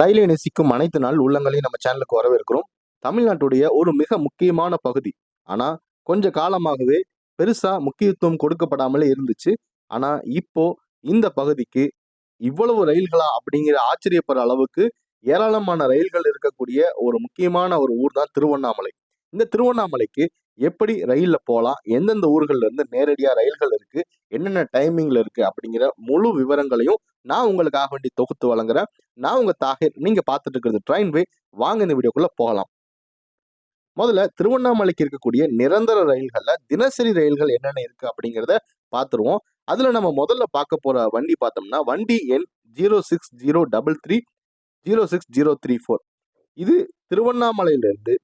ரயிலை நேசிக்கும் அனைத்து நாள் உள்ளங்களையும் நம்ம சேனலுக்கு வரவேற்கிறோம். தமிழ்நாட்டுடைய ஒரு மிக முக்கியமான பகுதி. ஆனா கொஞ்ச காலமாகவே பெருசா முக்கியத்துவம் கொடுக்கப்படாமலே இருந்துச்சு. ஆனா இப்போ இந்த பகுதிக்கு இவ்வளவு ரயில்களா அப்படிங்கிற ஆச்சரியப்படுற அளவுக்கு ஏராளமான ரயில்கள் இருக்கக்கூடிய ஒரு முக்கியமான ஒரு ஊர் தான் திருவண்ணாமலை. இந்த திருவண்ணாமலைக்கு எப்படி ரயில்ல போகலாம் எந்தெந்த ஊர்கள்ல இருந்து நேரடியா ரயில்கள் இருக்கு? என்னென்ன டைமிங்ல இருக்கு? அப்படிங்கிற முழு விவரங்களையும் நான் உங்களுக்காக வேண்டி தொகுத்து வழங்குறேன். நான் உங்க தாகிர். நீங்க பார்த்துட்டு இருக்கிறது ட்ரெயின்வே வாங்க இந்த வீடியோக்குள்ள போகலாம். முதல்ல திருவண்ணாமலைக்கு இருக்கக்கூடிய நிரந்தர ரயில்கள்ல தினசரி ரயில்கள் என்னென்ன இருக்கு அப்படிங்கிறத பார்த்துருவோம். அதுல நம்ம முதல்ல பார்க்க போற வண்டி பார்த்தோம்னா வண்டி எண் zero six zero double three zero six zero three four இது திருவண்ணாமலையில இருந்து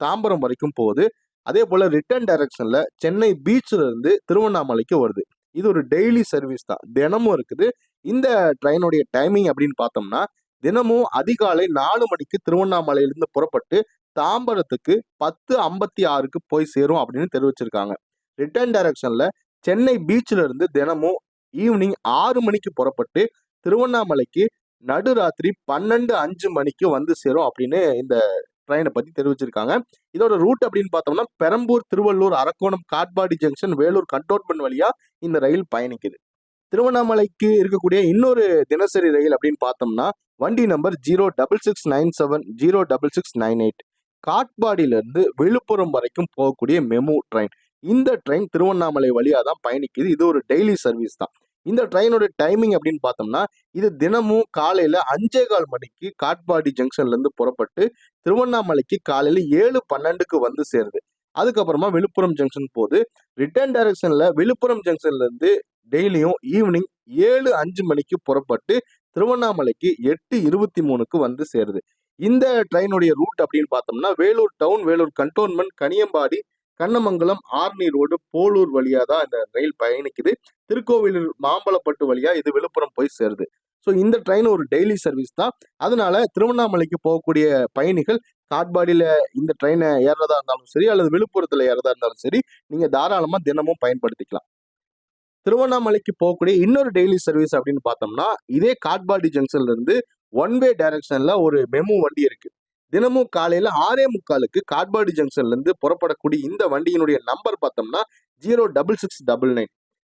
தாம்பரம் வரைக்கும் போகுது. அதே போல் ரிட்டர்ன் டைரக்ஷனில் சென்னை பீச்சில் இருந்து திருவண்ணாமலைக்கு வருது. இது ஒரு டெய்லி சர்வீஸ் தான். தினமும் இருக்குது. இந்த ட்ரெயினுடைய டைமிங் அப்படின்னு பார்த்தோம்னா தினமும் அதிகாலை நாலு மணிக்கு திருவண்ணாமலையிலிருந்து புறப்பட்டு தாம்பரத்துக்கு பத்து ஐம்பத்தி ஆறுக்கு போய் சேரும் அப்படின்னு தெரிவிச்சிருக்காங்க. ரிட்டர்ன் டைரக்ஷனில் சென்னை பீச்சில் இருந்து தினமும் ஈவினிங் ஆறு மணிக்கு புறப்பட்டு திருவண்ணாமலைக்கு நடுராத்திரி பன்னெண்டு அஞ்சு மணிக்கு வந்து சேரும் அப்படின்னு இந்த ட்ரெயினை பத்தி தெரிவிச்சிருக்காங்க. இதோட ரூட் அப்படின்னு பார்த்தோம்னா பெரம்பூர் திருவள்ளூர் அரக்கோணம் காட்பாடி ஜங்ஷன் வேலூர் கண்டோன்மெண்ட் வழியா இந்த ரயில் பயணிக்குது. திருவண்ணாமலைக்கு இருக்கக்கூடிய இன்னொரு தினசரி ரயில் அப்படின்னு பார்த்தோம்னா வண்டி number zero double six nine seven zero double six nine eight காட்பாடியில இருந்து விழுப்புரம் வரைக்கும் போகக்கூடிய மெமு ட்ரெயின் இந்த ட்ரெயின் திருவண்ணாமலை வழியாக தான் பயணிக்குது. இது ஒரு டெய்லி சர்வீஸ் தான். இந்த ட்ரெயினோட டைமிங் அப்படின்னு பார்த்தோம்னா இது தினமும் காலையில அஞ்சே கால் மணிக்கு காட்பாடி ஜங்ஷன்ல இருந்து புறப்பட்டு திருவண்ணாமலைக்கு காலையில ஏழு பன்னெண்டுக்கு வந்து சேருது. அதுக்கப்புறமா விழுப்புரம் ஜங்ஷன் போது ரிட்டர்ன் டைரக்ஷன்ல விழுப்புரம் ஜங்ஷன்ல இருந்து டெய்லியும் ஈவினிங் ஏழு அஞ்சு மணிக்கு புறப்பட்டு திருவண்ணாமலைக்கு எட்டு இருபத்தி மூணுக்கு வந்து சேருது. இந்த ட்ரெயினுடைய ரூட் அப்படின்னு பார்த்தோம்னா Vellore town Vellore cantonment Kaniyambadi Kannamangalam Arni road Polur வழியா தான் இந்த ரயில் பயணிக்குது. திருக்கோவிலூர் மாம்பலப்பட்டு வழியா இது விழுப்புரம் போய் சேருது. ஸோ இந்த ட்ரெயின் ஒரு டெய்லி சர்வீஸ் தான். அதனால திருவண்ணாமலைக்கு போகக்கூடிய பயணிகள் காட்பாடியில் இந்த ட்ரெயினை ஏறதா இருந்தாலும் சரி அல்லது விழுப்புரத்தில் ஏறதா இருந்தாலும் சரி நீங்கள் தாராளமாக தினமும் பயன்படுத்திக்கலாம். திருவண்ணாமலைக்கு போகக்கூடிய இன்னொரு டெய்லி சர்வீஸ் அப்படின்னு பார்த்தோம்னா இதே காட்பாடி ஜங்ஷன்ல இருந்து ஒன் வே டைரக்ஷன்ல ஒரு மெமு வண்டி இருக்கு. தினமும் காலையில ஆறே முக்காலுக்கு காட்பாடி ஜங்ஷன்ல இருந்து புறப்படக்கூடிய இந்த வண்டியினுடைய நம்பர் பார்த்தோம்னா zero double six double nine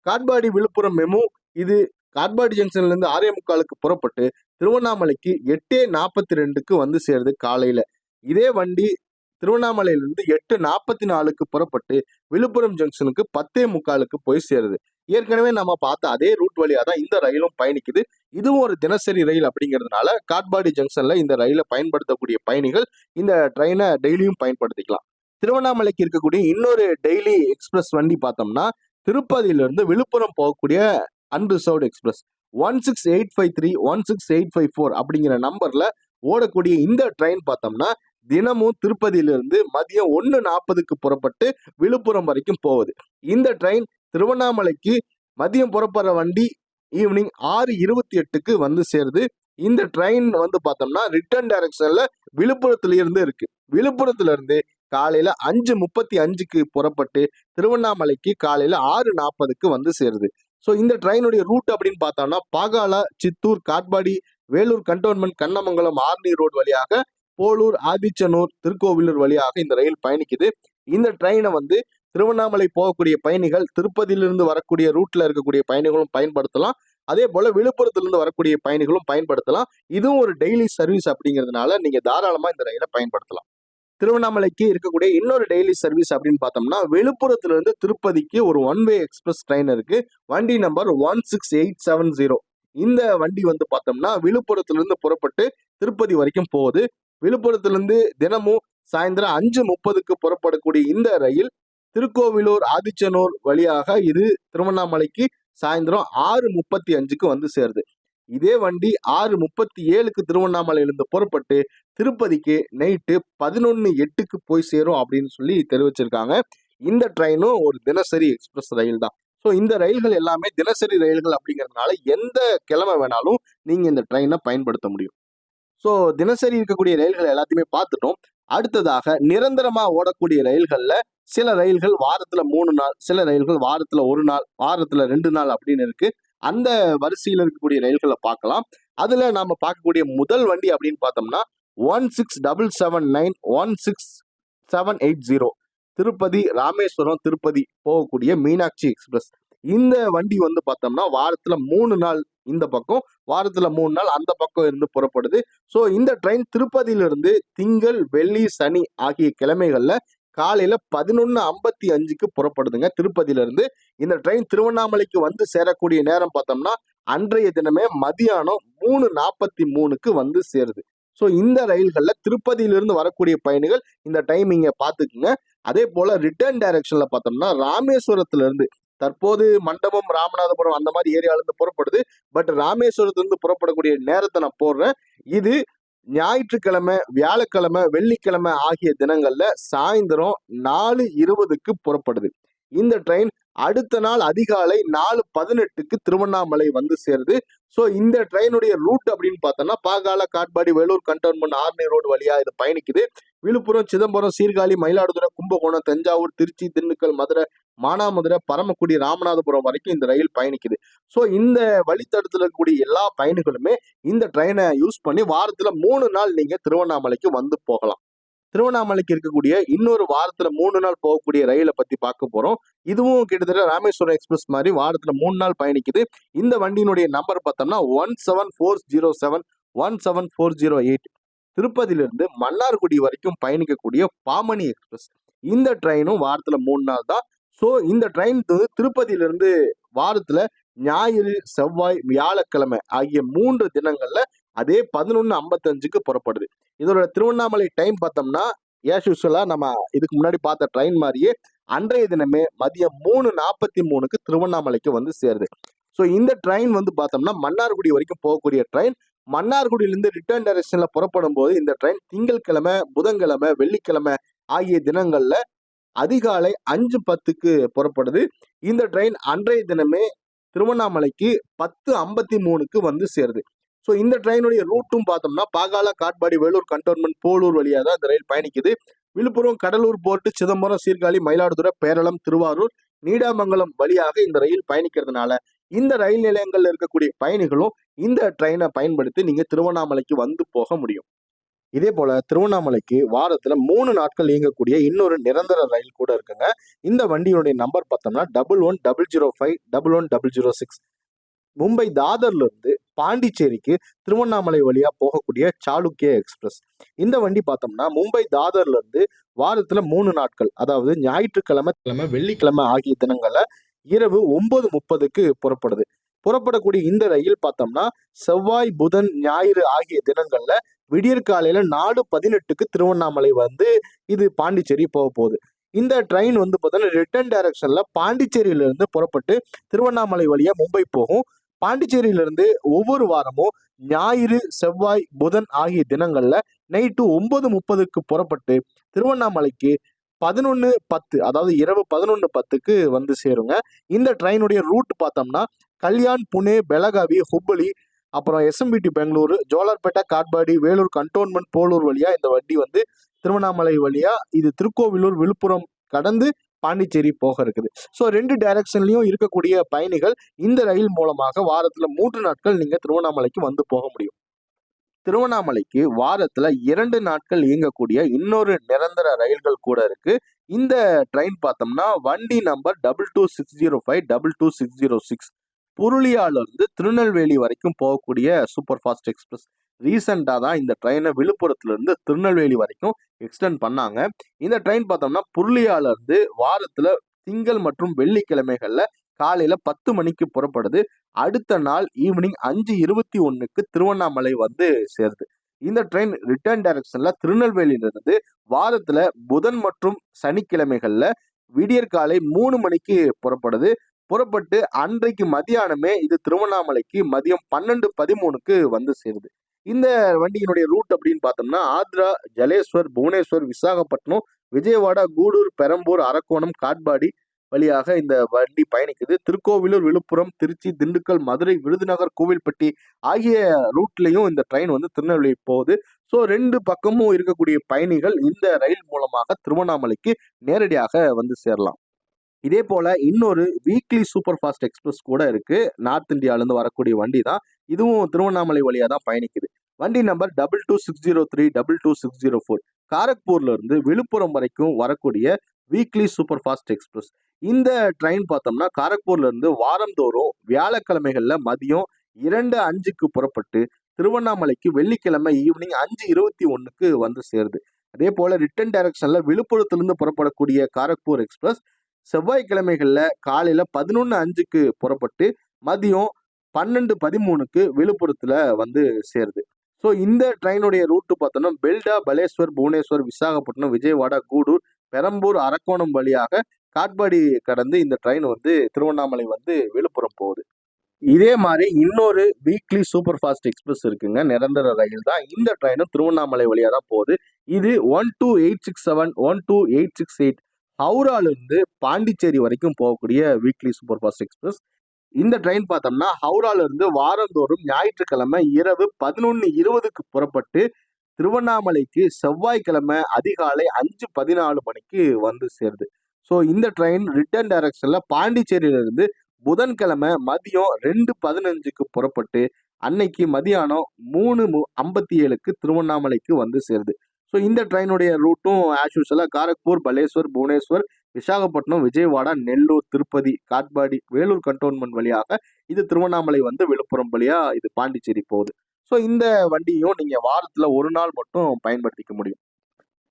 Katpadi Villupuram MEMU இது காட்பாடி ஜங்ஷன்ல இருந்து ஆறே முக்காலுக்கு புறப்பட்டு திருவண்ணாமலைக்கு எட்டே நாற்பத்தி ரெண்டுக்கு வந்து சேருது காலையில. இதே வண்டி திருவண்ணாமலையிலிருந்து எட்டு நாற்பத்தி நாலுக்கு புறப்பட்டு விழுப்புரம் ஜங்ஷனுக்கு பத்தே முக்காலுக்கு போய் சேருது. ஏற்கனவே நம்ம பார்த்த அதே ரூட் வழியாக தான் இந்த ரயிலும் பயணிக்குது. இதுவும் ஒரு தினசரி ரயில் அப்படிங்கிறதுனால காட்பாடி ஜங்ஷனில் இந்த ரயிலை பயன்படுத்தக்கூடிய பயணிகள் இந்த ட்ரெயினை டெய்லியும் பயன்படுத்திக்கலாம். திருவண்ணாமலைக்கு இருக்கக்கூடிய இன்னொரு டெய்லி எக்ஸ்பிரஸ் வண்டி பார்த்தோம்னா திருப்பதியிலிருந்து விழுப்புரம் போகக்கூடிய unreserved express one six eight five three one six eight five four அப்படிங்கிற நம்பரில் ஓடக்கூடிய இந்த ட்ரெயின் பார்த்தோம்னா தினமும் திருப்பதியிலிருந்து மதியம் ஒன்று நாற்பதுக்கு புறப்பட்டு விழுப்புரம் வரைக்கும் போகுது. இந்த ட்ரெயின் திருவண்ணாமலைக்கு மதியம் புறப்படுற வண்டி ஈவினிங் ஆறு இருபத்தி எட்டுக்கு வந்து சேருது. இந்த ட்ரெயின் வந்து பார்த்தோம்னா ரிட்டர்ன் டைரக்ஷன்ல விழுப்புரத்துல இருந்து இருக்கு. விழுப்புரத்துல இருந்து காலையில அஞ்சு முப்பத்தி அஞ்சுக்கு புறப்பட்டு திருவண்ணாமலைக்கு காலையில ஆறு நாற்பதுக்கு வந்து சேருது. ஸோ இந்த ட்ரெயினுடைய ரூட் அப்படின்னு பார்த்தோம்னா பாகாலா சித்தூர் காட்பாடி வேலூர் கண்டோன்மெண்ட் கண்ணமங்கலம் ஆர்னி ரோடு வழியாக போலூர் ஆதிச்சனூர் திருக்கோவிலூர் வழியாக இந்த ரயில் பயணிக்குது. இந்த ட்ரெயினை வந்து திருவண்ணாமலை போகக்கூடிய பயணிகள் திருப்பதியிலிருந்து வரக்கூடிய ரூட்ல இருக்கக்கூடிய பயணிகளும் பயன்படுத்தலாம். அதே போல விழுப்புரத்திலிருந்து வரக்கூடிய பயணிகளும் பயன்படுத்தலாம். இதுவும் ஒரு டெய்லி சர்வீஸ் அப்படிங்கிறதுனால நீங்க தாராளமா இந்த ரயிலை பயன்படுத்தலாம். திருவண்ணாமலைக்கு இருக்கக்கூடிய இன்னொரு டெய்லி சர்வீஸ் அப்படின்னு பார்த்தோம்னா விழுப்புரத்துல இருந்து திருப்பதிக்கு ஒரு ஒன் வே எக்ஸ்பிரஸ் ட்ரெயின் இருக்கு. வண்டி number one six eight seven zero இந்த வண்டி வந்து பார்த்தோம்னா விழுப்புரத்துல இருந்து புறப்பட்டு திருப்பதி வரைக்கும் போகுது. விழுப்புரத்திலிருந்து தினமும் சாயந்தரம் அஞ்சு முப்பதுக்கு புறப்படக்கூடிய இந்த ரயில் திருக்கோவிலூர் ஆதிச்சனூர் வழியாக இது திருவண்ணாமலைக்கு சாயந்தரம் ஆறு முப்பத்தி அஞ்சுக்கு வந்து சேருது. இதே வண்டி ஆறு முப்பத்தி ஏழுக்கு திருவண்ணாமலையிலிருந்து புறப்பட்டு திருப்பதிக்கு நைட்டு பதினொன்று எட்டுக்கு போய் சேரும் அப்படின்னு சொல்லி தெரிவிச்சிருக்காங்க. இந்த ட்ரெயினும் ஒரு தினசரி எக்ஸ்பிரஸ் ரயில் தான். ஸோ இந்த ரயில்கள் எல்லாமே தினசரி ரயில்கள் அப்படிங்கிறதுனால எந்த கிழமை வேணாலும் நீங்கள் இந்த ட்ரெயினை பயன்படுத்த முடியும். ஸோ தினசரி இருக்கக்கூடிய ரயில்கள் எல்லாத்தையுமே பார்த்துட்டோம். அடுத்ததாக நிரந்தரமா ஓடக்கூடிய ரயில்கள்ல சில ரயில்கள் வாரத்துல மூணு நாள் சில ரயில்கள் வாரத்துல ஒரு நாள் வாரத்துல ரெண்டு நாள் அப்படின்னு இருக்கு. அந்த வரிசையில் இருக்கக்கூடிய ரயில்களை பார்க்கலாம். அதுல நாம பார்க்கக்கூடிய முதல் வண்டி அப்படின்னு பார்த்தோம்னா one six double seven nine one six seven eight zero. Tirupati Rameswaram Tirupati போகக்கூடிய மீனாட்சி எக்ஸ்பிரஸ். இந்த வண்டி வந்து பார்த்தோம்னா வாரத்துல மூணு நாள் இந்த பக்கம் வாரத்துல மூணு நாள் அந்த பக்கம் இருந்து புறப்படுது. ஸோ இந்த ட்ரெயின் திருப்பதியிலிருந்து திங்கள் வெள்ளி சனி ஆகிய கிழமைகள்ல காலையில பதினொன்னு ஐம்பத்தி அஞ்சுக்கு புறப்படுதுங்க திருப்பதியிலிருந்து. இந்த ட்ரெயின் திருவண்ணாமலைக்கு வந்து சேரக்கூடிய நேரம் பார்த்தோம்னா அன்றைய தினமே மதியானம் மூணு நாற்பத்தி மூணுக்கு வந்து சேருது. ஸோ இந்த ரயில்களில் திருப்பதியிலிருந்து வரக்கூடிய பயணிகள் இந்த டைமிங்கை பார்த்துக்குங்க. அதே போல் ரிட்டர்ன் டைரக்ஷனில் பார்த்தோம்னா ராமேஸ்வரத்துலேருந்து தற்போது மண்டபம் ராமநாதபுரம் அந்த மாதிரி ஏரியால இருந்து புறப்படுது. பட் ராமேஸ்வரத்துலேருந்து புறப்படக்கூடிய நேரத்தை நான் போடுறேன். இது ஞாயிற்றுக்கிழமை வியாழக்கிழமை வெள்ளிக்கிழமை ஆகிய தினங்கள்ல சாயந்தரம் நாலு இருபதுக்கு புறப்படுது. இந்த ட்ரெயின் அடுத்த நாள் அதிகாலை நாலு பதினெட்டுக்கு திருவண்ணாமலை வந்து சேருது. ஸோ இந்த ட்ரெயினுடைய ரூட் அப்படின்னு பார்த்தோம்னா பாகால காட்பாடி வேலூர் கண்டோன்மெண்ட் ஆர்னி ரோடு வழியா இது பயணிக்குது. விழுப்புரம் சிதம்பரம் சீர்காழி மயிலாடுதுறை கும்பகோணம் தஞ்சாவூர் திருச்சி திண்டுக்கல் மதுரை மானாமதுரை பரமக்குடி ராமநாதபுரம் வரைக்கும் இந்த ரயில் பயணிக்குது. ஸோ இந்த வழித்தடத்தில் இருக்கக்கூடிய எல்லா பயணிகளுமே இந்த ட்ரெயினை யூஸ் பண்ணி வாரத்தில் மூணு நாள் நீங்கள் திருவண்ணாமலைக்கு வந்து போகலாம். திருவண்ணாமலைக்கு இருக்கக்கூடிய இன்னொரு வாரத்தில் மூணு நாள் போகக்கூடிய ரயிலை பற்றி பார்க்க போகிறோம் இதுவும் கிட்டத்தட்ட ராமேஸ்வரம் எக்ஸ்பிரஸ் மாதிரி வாரத்தில் மூணு நாள் பயணிக்குது. இந்த வண்டியினுடைய நம்பர் பார்த்தோம்னா one seven four zero seven one seven four zero eight திருப்பதியிலிருந்து Mannargudi வரைக்கும் பயணிக்கக்கூடிய பாமணி எக்ஸ்பிரஸ். இந்த ட்ரெயினும் வாரத்தில் மூணு நாள் தான் ஸோ இந்த ட்ரெயின் வந்து திருப்பதியிலிருந்து வாரத்துல ஞாயிறு செவ்வாய் வியாழக்கிழமை ஆகிய மூன்று தினங்கள்ல அதே பதினொன்று ஐம்பத்தஞ்சுக்கு புறப்படுது. இதோட திருவண்ணாமலை டைம் பார்த்தோம்னா ஏஸ் நம்ம இதுக்கு முன்னாடி பார்த்த ட்ரெயின் மாதிரியே அன்றைய தினமே மதியம் மூணு நாற்பத்தி மூணுக்கு திருவண்ணாமலைக்கு வந்து சேருது. ஸோ இந்த ட்ரெயின் வந்து பார்த்தோம்னா மன்னார்குடி வரைக்கும் போகக்கூடிய ட்ரெயின் மன்னார்குடியிலிருந்து ரிட்டர்ன் டைரக்ஷனில் புறப்படும் போது இந்த ட்ரெயின் திங்கட்கிழமை புதன்கிழமை வெள்ளிக்கிழமை ஆகிய தினங்களில் அதிகாலை அஞ்சு பத்துக்கு புறப்படுது. இந்த ட்ரெயின் அன்றைய தினமே திருவண்ணாமலைக்கு பத்து ஐம்பத்தி மூணுக்கு வந்து சேருது. ஸோ இந்த ட்ரெயினுடைய ரூட்டும் பார்த்தோம்னா பாகால காட்பாடி வேலூர் கண்டோன்மெண்ட் போலூர் வழியாக தான் இந்த ரயில் பயணிக்குது. விழுப்புரம் கடலூர் போர்ட்டு சிதம்பரம் சீர்காழி மயிலாடுதுறை பேரளம் திருவாரூர் நீடாமங்கலம் வழியாக இந்த ரயில் பயணிக்கிறதுனால இந்த ரயில் நிலையங்கள்ல இருக்கக்கூடிய பயணிகளும் இந்த ட்ரெயினை பயன்படுத்தி நீங்க திருவண்ணாமலைக்கு வந்து போக முடியும். இதே போல திருவண்ணாமலைக்கு வாரத்துல மூணு நாட்கள் இயங்கக்கூடிய இன்னொரு நிரந்தர ரயில் கூட இருக்குங்க. இந்த வண்டியுடைய நம்பர் பார்த்தோம்னா double one double zero five double one double zero six Mumbai தாதர்ல இருந்து பாண்டிச்சேரிக்கு திருவண்ணாமலை வழியா போகக்கூடிய சாளுக்கிய எக்ஸ்பிரஸ். இந்த வண்டி பார்த்தோம்னா மும்பை தாதர்ல இருந்து வாரத்துல மூணு நாட்கள் அதாவது ஞாயிற்றுக்கிழமை கிழமை வெள்ளிக்கிழமை ஆகிய தினங்கள்ல இரவு ஒன்பது முப்பதுக்கு புறப்படுது. புறப்படக்கூடிய இந்த ரயில் பார்த்தோம்னா செவ்வாய் புதன் ஞாயிறு ஆகிய தினங்கள்ல விடியற் காலையில நாலு பதினெட்டுக்கு திருவண்ணாமலை வந்து இது பாண்டிச்சேரி போக போகுது. இந்த ட்ரெயின் வந்து பார்த்தோன்னா ரிட்டர்ன் டைரக்ஷன்ல பாண்டிச்சேரியிலிருந்து புறப்பட்டு திருவண்ணாமலை வழியா மும்பை போகும். பாண்டிச்சேரியிலிருந்து ஒவ்வொரு வாரமும் ஞாயிறு செவ்வாய் புதன் ஆகிய தினங்கள்ல நைட்டு ஒன்பது முப்பதுக்கு புறப்பட்டு திருவண்ணாமலைக்கு பதினொன்று பத்து அதாவது இரவு பதினொன்று பத்துக்கு வந்து சேருங்க. இந்த ட்ரெயினுடைய ரூட் பார்த்தோம்னா கல்யாண் புனே பெலகாவி ஹுப்பளி அப்புறம் எஸ்எம்பிடி பெங்களூரு ஜோலார்பேட்டை காட்பாடி வேலூர் கண்டோன்மெண்ட் போலூர் வழியா இந்த வண்டி வந்து திருவண்ணாமலை வழியா இது திருக்கோவிலூர் விழுப்புரம் கடந்து பாண்டிச்சேரி போக இருக்குது. ஸோ ரெண்டு டைரக்ஷன்லையும் இருக்கக்கூடிய பயணிகள் இந்த ரயில் மூலமாக வாரத்தில் மூன்று நாட்கள் நீங்கள் திருவண்ணாமலைக்கு வந்து போக முடியும். திருவண்ணாமலைக்கு வாரத்தில் இரண்டு நாட்கள் இயங்கக்கூடிய இன்னொரு நிரந்தர ரயில்கள் கூட இருக்கு. இந்த ட்ரெயின் பார்த்தோம்னா வண்டி number double two six zero five double two six zero six புருளியால இருந்து திருநெல்வேலி வரைக்கும் போகக்கூடிய சூப்பர் ஃபாஸ்ட் எக்ஸ்பிரஸ். ரீசெண்டாக தான் இந்த ட்ரெயினை விழுப்புரத்துலேருந்து திருநெல்வேலி வரைக்கும் எக்ஸ்டெண்ட் பண்ணாங்க. இந்த ட்ரெயின் பார்த்தோம்னா புருளியாலிருந்து வாரத்தில் திங்கள் மற்றும் வெள்ளிக்கிழமைகளில் காலையில் பத்து மணிக்கு புறப்படுது. அடுத்த நாள் ஈவினிங் அஞ்சு இருபத்தி ஒன்றுக்கு திருவண்ணாமலை வந்து சேருது. இந்த ட்ரெயின் ரிட்டர்ன் டைரக்ஷன்ல திருநெல்வேலியிலிருந்து வாரத்துல புதன் மற்றும் சனிக்கிழமைகள்ல விடியற்காலை மூணு மணிக்கு புறப்படுது. புறப்பட்டு அன்றைக்கு மதியானமே இது திருவண்ணாமலைக்கு மதியம் பன்னெண்டு பதிமூணுக்கு வந்து சேருது. இந்த வண்டியினுடைய ரூட் அப்படின்னு பார்த்தோம்னா ஆத்ரா ஜலேஸ்வர் புவனேஸ்வர் விசாகப்பட்டினம் விஜயவாடா கூடூர் பெரம்பூர் அரக்கோணம் காட்பாடி வழியாக இந்த வண்டி பயணிக்குது. திருக்கோவிலூர் விழுப்புரம் திருச்சி திண்டுக்கல் மதுரை விருதுநகர் கோவில்பட்டி ஆகிய ரூட்லையும் இந்த ட்ரெயின் வந்து திருநெல்வேலி போகுது. ஸோ ரெண்டு பக்கமும் இருக்கக்கூடிய பயணிகள் இந்த ரயில் மூலமாக திருவண்ணாமலைக்கு நேரடியாக வந்து சேரலாம். இதே போல இன்னொரு வீக்லி சூப்பர் ஃபாஸ்ட் எக்ஸ்பிரஸ் கூட இருக்கு. நார்த் இந்தியாவிலேருந்து வரக்கூடிய வண்டி தான். இதுவும் திருவண்ணாமலை வழியாக தான் பயணிக்குது. வண்டி number double two six zero three double two six zero four காரக்பூர்லேருந்து Villupuram வரைக்கும் வரக்கூடிய வீக்லி சூப்பர் ஃபாஸ்ட் எக்ஸ்பிரஸ் இந்த ட்ரெயின் பார்த்தோம்னா காரக்பூர்லேருந்து வாரந்தோறும் வியாழக்கிழமைகளில் மதியம் இரண்டு அஞ்சுக்கு புறப்பட்டு திருவண்ணாமலைக்கு வெள்ளிக்கிழமை ஈவினிங் அஞ்சு இருபத்தி ஒன்றுக்கு வந்து சேருது. அதே போல் ரிட்டர்ன் டைரக்ஷனில் விழுப்புரத்திலிருந்து புறப்படக்கூடிய காரக்பூர் எக்ஸ்பிரஸ் செவ்வாய்க்கிழமைகளில் காலையில் பதினொன்று அஞ்சுக்கு புறப்பட்டு மதியம் பன்னெண்டு பதிமூணுக்கு விழுப்புரத்தில் வந்து சேருது. ஸோ இந்த ட்ரெயினுடைய ரூட்டு பார்த்தோம்னா பெல்டா பலேஸ்வர் புவனேஸ்வர் விசாகப்பட்டினம் விஜயவாடா கூடூர் பெரம்பூர் அரக்கோணம் வழியாக காட்பாடி கடந்து இந்த ட்ரெயின் வந்து திருவண்ணாமலை வந்து விழுப்புரம் போகுது. இதே மாதிரி இன்னொரு வீக்லி சூப்பர் ஃபாஸ்ட் எக்ஸ்பிரஸ் இருக்குங்க. நிரந்தர ரயில் தான். இந்த ட்ரெயினும் திருவண்ணாமலை வழியாக தான் போகுது. இது one two eight six seven one two eight six eight ஹவுராலேருந்து Pondicherry வரைக்கும் போகக்கூடிய வீக்லி சூப்பர் ஃபாஸ்ட் எக்ஸ்பிரஸ் இந்த ட்ரெயின் பார்த்தோம்னா ஹவுராலிருந்து வாரந்தோறும் ஞாயிற்றுக்கிழமை இரவு பதினொன்று இருபதுக்கு புறப்பட்டு திருவண்ணாமலைக்கு செவ்வாய்க்கிழமை அதிகாலை அஞ்சு பதினாலு மணிக்கு வந்து சேருது. ஸோ இந்த ட்ரெயின் ரிட்டர்ன் டைரக்ஷனில் பாண்டிச்சேரியிலிருந்து புதன்கிழமை மதியம் ரெண்டு பதினஞ்சுக்கு புறப்பட்டு அன்னைக்கு மதியானம் மூணு மு- ஐம்பத்தி ஏழுக்கு திருவண்ணாமலைக்கு வந்து சேருது. ஸோ இந்த ட்ரெயினுடைய ரூட்டும் ஆஸ் யூஸ்வலாக காரக்பூர் பலேஸ்வர் புவனேஸ்வர் விசாகப்பட்டினம் விஜயவாடா நெல்லூர் திருப்பதி காட்பாடி வேலூர் கண்டோன்மெண்ட் வழியாக இது திருவண்ணாமலை வந்து விழுப்புரம் வழியாக இது பாண்டிச்சேரி போகுது. ஸோ இந்த வண்டியும் நீங்கள் வாரத்தில் ஒரு நாள் மட்டும் பயன்படுத்திக்க முடியும்.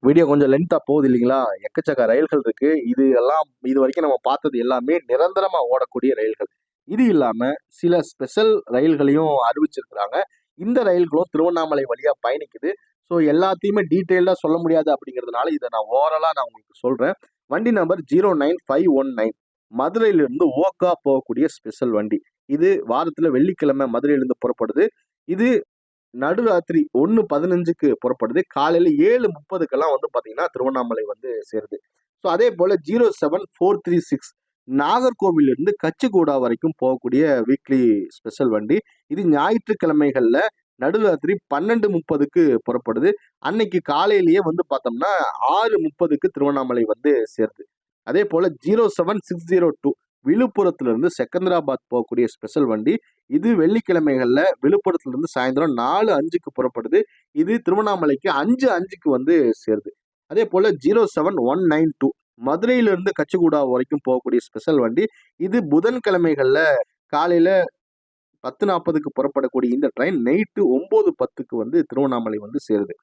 வீடியோ கொஞ்சம் லென்த்தாக போகுது இல்லைங்களா? எக்கச்சக்க ரயில்கள் இருக்குது இது எல்லாம் இது வரைக்கும் நம்ம பார்த்தது எல்லாமே நிரந்தரமாக ஓடக்கூடிய ரயில்கள். இது இல்லாமல் சில ஸ்பெஷல் ரயில்களையும் அறிவிச்சிருக்கிறாங்க. இந்த ரயில்களும் திருவண்ணாமலை வழியாக பயணிக்குது. ஸோ எல்லாத்தையுமே டீட்டெயிலாக சொல்ல முடியாது அப்படிங்கிறதுனால இதை நான் ஓரலாக நான் உங்களுக்கு சொல்கிறேன் வண்டி number zero nine five one nine மதுரையிலிருந்து ஓக்கா போகக்கூடிய ஸ்பெஷல் வண்டி. இது வாரத்தில் வெள்ளிக்கிழமை மதுரையிலிருந்து புறப்படுது. இது நடுராத்திரி ஒன்று பதினஞ்சுக்கு புறப்படுது. காலையில் ஏழு முப்பதுக்கெல்லாம் வந்து பார்த்தீங்கன்னா திருவண்ணாமலை வந்து சேருது. ஸோ அதே போல் zero seven four three six நாகர்கோவிலிருந்து Kacheguda வரைக்கும் போகக்கூடிய வீக்லி ஸ்பெஷல் வண்டி. இது ஞாயிற்றுக்கிழமைகளில் நடுராத்திரி பன்னெண்டு முப்பதுக்கு புறப்படுது. அன்னைக்கு காலையிலேயே வந்து பார்த்தோம்னா ஆறு முப்பதுக்கு திருவண்ணாமலை வந்து சேருது. அதே போல zero seven six zero two விழுப்புரத்துலேருந்து Secunderabad Secunderabad போகக்கூடிய ஸ்பெஷல் வண்டி இது வெள்ளிக்கிழமைகளில் விழுப்புரத்துலேருந்து சாயந்தரம் நாலு அஞ்சுக்கு புறப்படுது. இது திருவண்ணாமலைக்கு அஞ்சு அஞ்சுக்கு வந்து சேருது. அதே போல் zero seven one nine two மதுரையிலிருந்து கச்சிகூடா வரைக்கும் போகக்கூடிய ஸ்பெஷல் வண்டி இது புதன்கிழமைகளில் காலையில் பத்து நாற்பதுக்கு புறப்படக்கூடிய இந்த ட்ரெயின் நைட்டு ஒம்பது பத்துக்கு வந்து திருவண்ணாமலை வந்து சேருது.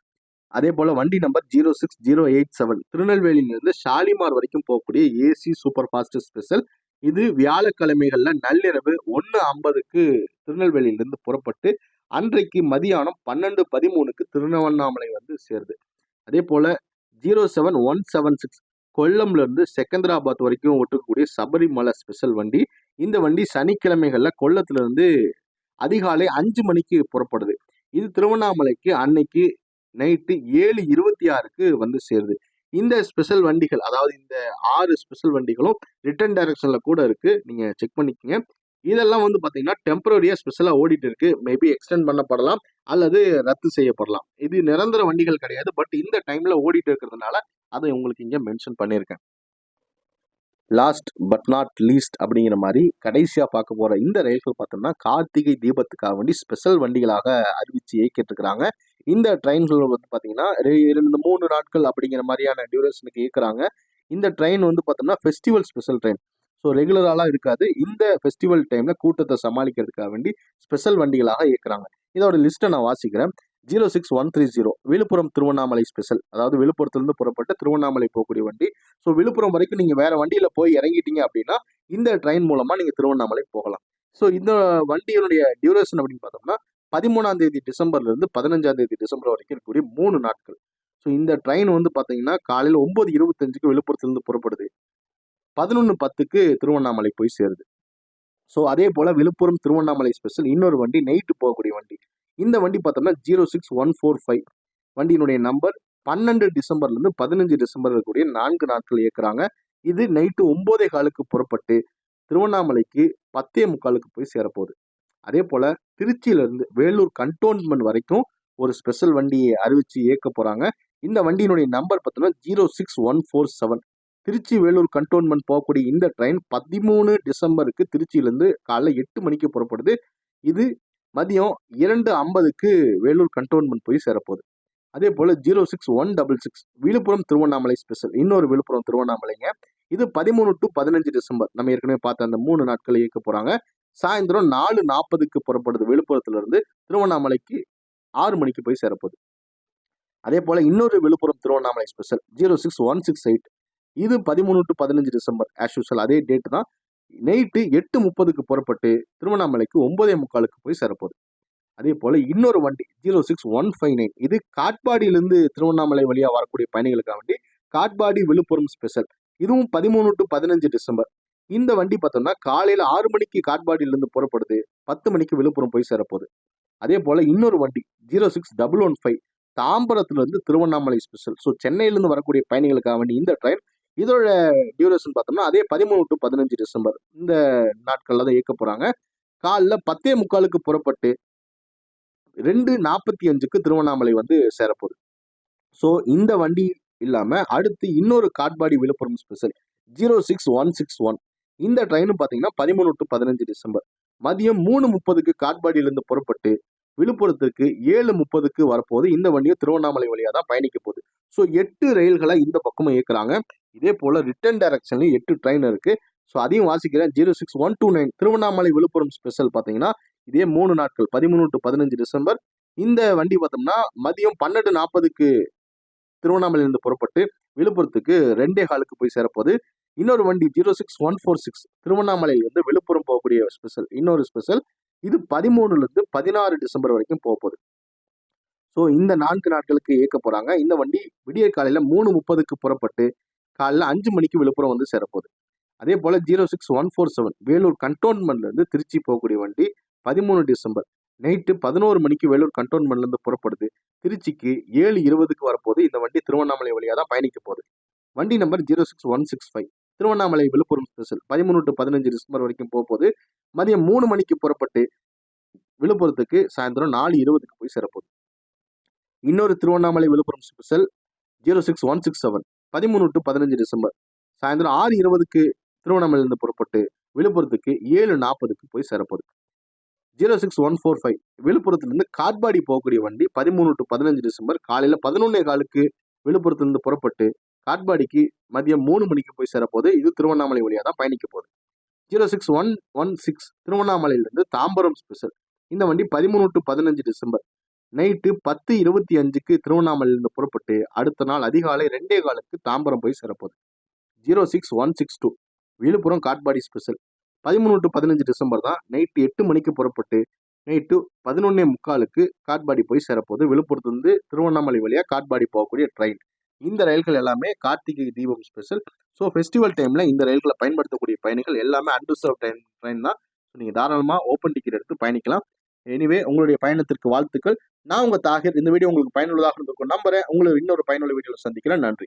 அதே போல் வண்டி number zero six zero eight seven திருநெல்வேலியிலிருந்து Shalimar வரைக்கும் போகக்கூடிய ஏசி சூப்பர் ஃபாஸ்ட் ஸ்பெஷல் இது வியாழக்கிழமைகளில் நள்ளிரவு ஒன்று ஐம்பதுக்கு திருநெல்வேலியிலிருந்து புறப்பட்டு அன்றைக்கு மதியானம் பன்னெண்டு பதிமூணுக்கு திருவண்ணாமலை வந்து சேருது. அதே போல் zero seven one seven six கொல்லம்லேருந்து Secunderabad வரைக்கும் ஓட்டக்கூடிய சபரிமலை ஸ்பெஷல் வண்டி இந்த வண்டி சனிக்கிழமைகளில் கொல்லத்துலேருந்து அதிகாலை அஞ்சு மணிக்கு புறப்படுது. இது திருவண்ணாமலைக்கு அன்னைக்கு நைட்டு ஏழு இருபத்தி ஆறுக்கு வந்து சேருது. இந்த ஸ்பெஷல் வண்டிகள் அதாவது இந்த ஆறு ஸ்பெஷல் வண்டிகளும் ரிட்டர்ன் டைரக்ஷனில் கூட இருக்குது நீங்கள் செக் பண்ணிக்கோங்க. இதெல்லாம் வந்து பார்த்தீங்கன்னா டெம்பரரியாக ஸ்பெஷலாக ஓடிட்டு இருக்கு. மேபி எக்ஸ்டெண்ட் பண்ணப்படலாம் அல்லது ரத்து செய்யப்படலாம். இது நிரந்தர வண்டிகள் கிடையாது. பட் இந்த டைமில் ஓடிட்டு இருக்கிறதுனால அதை உங்களுக்கு இங்கே மென்ஷன் பண்ணியிருக்கேன். லாஸ்ட் பட் நாட் லீஸ்ட் அப்படிங்கிற மாதிரி கடைசியாக பார்க்க போகிற இந்த ரயில்கள் பார்த்தோம்னா கார்த்திகை தீபத்துக்காக வேண்டி ஸ்பெஷல் வண்டிகளாக அறிவித்து இயக்கிட்டு இருக்கிறாங்க இந்த ட்ரெயின்கள் வந்து பார்த்தீங்கன்னா ரெ- ரெண்டு மூணு நாட்கள் அப்படிங்கிற மாதிரியான டியூரேஷனுக்கு இயக்குறாங்க. இந்த ட்ரெயின் வந்து பார்த்தோம்னா ஃபெஸ்டிவல் ஸ்பெஷல் ட்ரெயின் ஸோ ரெகுலராலாம் இருக்காது. இந்த ஃபெஸ்டிவல் டைமில் கூட்டத்தை சமாளிக்கிறதுக்காக வேண்டி ஸ்பெஷல் வண்டிகளாக இயக்குறாங்க. இதோட லிஸ்ட்டை நான் வாசிக்கிறேன். Zero six one three zero. Villupuram Tiruvannamalai special அதாவது விழுப்புரத்துலேருந்து புறப்பட்டு திருவண்ணாமலை போகக்கூடிய வண்டி. ஸோ விழுப்புரம் வரைக்கும் நீங்கள் வேறு வண்டியில் போய் இறங்கிட்டீங்க அப்படின்னா இந்த ட்ரெயின் மூலமாக நீங்கள் திருவண்ணாமலை போகலாம். ஸோ இந்த வண்டியினுடைய டியூரேஷன் அப்படின்னு பார்த்தோம்னா பதிமூணாம் தேதி டிசம்பர்லேருந்து பதினஞ்சாம் தேதி டிசம்பர் வரைக்கும் இருக்கக்கூடிய மூணு நாட்கள். ஸோ இந்த ட்ரெயின் வந்து பார்த்தீங்கன்னா காலையில் ஒம்பது இருபத்தஞ்சுக்கு விழுப்புரத்துலேருந்து புறப்படுது. பதினொன்று பத்துக்கு திருவண்ணாமலை போய் சேருது. ஸோ அதே போல் விழுப்புரம் திருவண்ணாமலை ஸ்பெஷல் இன்னொரு வண்டி நைட்டு போகக்கூடிய வண்டி. இந்த வண்டி பார்த்தோம்னா zero six one four five வண்டியினுடைய number பன்னெண்டு டிசம்பர்லேருந்து பதினஞ்சு டிசம்பர் இருக்கக்கூடிய நான்கு நாட்கள் இயக்குறாங்க. இது நைட்டு ஒம்போதே காலுக்கு புறப்பட்டு திருவண்ணாமலைக்கு பத்தே முக்காலுக்கு போய் சேரப்போகுது. அதே போல் திருச்சியிலிருந்து வேலூர் கண்டோன்மெண்ட் வரைக்கும் ஒரு ஸ்பெஷல் வண்டியை அறிவித்து இயக்க போகிறாங்க இந்த வண்டியினுடைய நம்பர் பார்த்தோம்னா zero six one four seven Trichy Vellore cantonment போகக்கூடிய இந்த ட்ரெயின் பதிமூணு டிசம்பருக்கு திருச்சியிலேருந்து காலைல எட்டு மணிக்கு புறப்படுது. இது மதியம் இரண்டு ஐம்பதுக்கு வேலூர் கண்டோன்மெண்ட் போய் சேரப்போகுது. அதே போல் zero six one double six Villupuram Tiruvannamalai special இன்னொரு விழுப்புரம் திருவண்ணாமலைங்க. இது பதிமூணு டு பதினஞ்சு டிசம்பர். நம்ம ஏற்கனவே பார்த்த அந்த மூணு நாட்கள் இயக்க போகிறாங்க சாயந்தரம் நாலு நாற்பதுக்கு புறப்படுது விழுப்புரத்துலேருந்து திருவண்ணாமலைக்கு ஆறு மணிக்கு போய் சேரப்போகுது. அதே போல் இன்னொரு Villupuram Tiruvannamalai special zero six one six eight இது பதிமூணு டு பதினஞ்சு டிசம்பர் ஆஸ் யூஸ்வல் அதே டேட் தான் நைட்டு எட்டு முப்பதுக்கு புறப்பட்டு திருவண்ணாமலைக்கு ஒன்பதே முக்காலுக்கு போய் சேரப்போகுது. அதே போல் இன்னொரு வண்டி zero six one five nine. இது காட்பாடியிலேருந்து திருவண்ணாமலை வழியாக வரக்கூடிய பயணிகளுக்காக வண்டி காட்பாடி விழுப்புரம் ஸ்பெஷல். இதுவும் பதிமூணு டு பதினஞ்சு டிசம்பர். இந்த வண்டி பார்த்தோம்னா காலையில் ஆறு மணிக்கு காட்பாடியிலேருந்து புறப்படுது. பத்து மணிக்கு விழுப்புரம் போய் சேரப்போகுது. அதே போல் இன்னொரு வண்டி zero six double one five தாம்பரத்துலேருந்து Tiruvannamalai special. So சென்னையிலேருந்து வரக்கூடிய பயணிகளுக்காக வேண்டி இந்த ட்ரெயின் இதோட டியூரேஷன் பார்த்தோம்னா அதே பதிமூணு டு பதினஞ்சு டிசம்பர் இந்த நாட்களில் தான் இயக்க போகிறாங்க காலைல பத்தே முக்காலுக்கு புறப்பட்டு ரெண்டு நாற்பத்தி அஞ்சுக்கு திருவண்ணாமலை வந்து சேரப்போகுது. ஸோ இந்த வண்டி இல்லாமல் அடுத்து இன்னொரு Katpadi Villupuram special zero six one six one இந்த ட்ரெயினும் பார்த்தீங்கன்னா பதிமூணு டு பதினஞ்சு டிசம்பர் மதியம் மூணு முப்பதுக்கு காட்பாடியிலேருந்து புறப்பட்டு விழுப்புரத்துக்கு ஏழு முப்பதுக்கு வரப்போகுது. இந்த வண்டியும் திருவண்ணாமலை வழியாக தான் பயணிக்க போகுது. ஸோ எட்டு ரயில்களை இந்த பக்கமும் இயக்குறாங்க. இதே போல் ரிட்டர்ன் டைரக்ஷன்லையும் எட்டு ட்ரெயின் இருக்குது ஸோ அதையும் வாசிக்கிறேன். Zero six one two nine Tiruvannamalai Villupuram special பார்த்தீங்கன்னா இதே மூணு நாட்கள் பதிமூணு டு பதினஞ்சு டிசம்பர். இந்த வண்டி பார்த்தோம்னா மதியம் பன்னெண்டு நாற்பதுக்கு திருவண்ணாமலையிலிருந்து புறப்பட்டு விழுப்புரத்துக்கு ரெண்டே ஹாலுக்கு போய் சேரப்போகுது. இன்னொரு வண்டி zero six one four six திருவண்ணாமலையிலிருந்து Villupuram போகக்கூடிய ஸ்பெஷல் இன்னொரு ஸ்பெஷல் இது பதிமூணுலேருந்து பதினாறு டிசம்பர் வரைக்கும் போக போகுது ஸோ இந்த நான்கு நாட்களுக்கு இயக்க போகிறாங்க இந்த வண்டி விடிய காலையில் மூணு முப்பதுக்கு புறப்பட்டு காலையில் அஞ்சு மணிக்கு விழுப்புரம் வந்து சேரப்போகுது. அதே போல் zero six one four seven Vellore கண்டோன்மெண்ட்லேருந்து Trichy போகக்கூடிய வண்டி பதிமூணு டிசம்பர். நைட்டு பதினோரு மணிக்கு வேலூர் கண்டோன்மெண்ட்லேருந்து புறப்படுது. திருச்சிக்கு ஏழு இருபதுக்கு வரப்போகுது. இந்த வண்டி திருவண்ணாமலை வழியாக தான் பயணிக்க போகுது. வண்டி number zero six one six five Tiruvannamalai Villupuram special பதிமூணு டு பதினஞ்சு டிசம்பர் வரைக்கும் போக போகுது. மதியம் மூணு மணிக்கு புறப்பட்டு விழுப்புரத்துக்கு சாயந்தரம் நாலு இருபதுக்கு போய் சேரப்போகுது. இன்னொரு Tiruvannamalai Villupuram special zero six one six seven பதிமூணு டு பதினஞ்சு டிசம்பர். சாயந்தரம் ஆறு இருபதுக்கு திருவண்ணாமலையிலிருந்து புறப்பட்டு விழுப்புரத்துக்கு ஏழு நாற்பதுக்கு போய் சேரப்போகுது. Zero six one four five விழுப்புரத்துலேருந்து Katpadi போகக்கூடிய வண்டி பதிமூணு டு பதினஞ்சு டிசம்பர் காலையில் பதினொன்னே காலுக்கு விழுப்புரத்துலேருந்து புறப்பட்டு காட்பாடிக்கு மதியம் மூணு மணிக்கு போய் சேரப்போது இது திருவண்ணாமலை வழியாக தான் பயணிக்க போகுது. Zero six one one six திருவண்ணாமலையிலேருந்து Tambaram special. இந்த வண்டி பதிமூணு டு பதினஞ்சு டிசம்பர் நைட்டு பத்து இருபத்தி அஞ்சுக்கு திருவண்ணாமலையிலிருந்து புறப்பட்டு அடுத்த நாள் அதிகாலை ரெண்டே காலுக்கு தாம்பரம் போய் சேரப்போகுது. Zero six one six two. Villupuram Katpadi special. பதிமூணு டு பதினஞ்சு டிசம்பர் தான் நைட்டு எட்டு மணிக்கு புறப்பட்டு நைட்டு பதினொன்னே முக்காலுக்கு காட்பாடி போய் சேரப்போகுது. விழுப்புரத்துலேருந்து திருவண்ணாமலை வழியாக காட்பாடி போகக்கூடிய ட்ரெயின் இந்த ரயில்கள் எல்லாமே Karthigai Deepam special. So festival டைமில் இந்த ரயில்களை பயன்படுத்தக்கூடிய பயணிகள் எல்லாமே அன்ரிசர்வ் ட்ரெயின் ட்ரெயின் தான். ஸோ நீங்கள் தாராளமாக ஓப்பன் டிக்கெட் எடுத்து பயணிக்கலாம். எனிவே உங்களுடைய பயணத்திற்கு வாழ்த்துக்கள். நான் உங்கள் தாகிர். இந்த வீடியோ உங்களுக்கு பயனுள்ளதாக இருந்திருக்கும். நம்புறேன். உங்களுக்கு இன்னொரு பயனுள்ள வீடியோவில் சந்திக்கிறேன். நன்றி.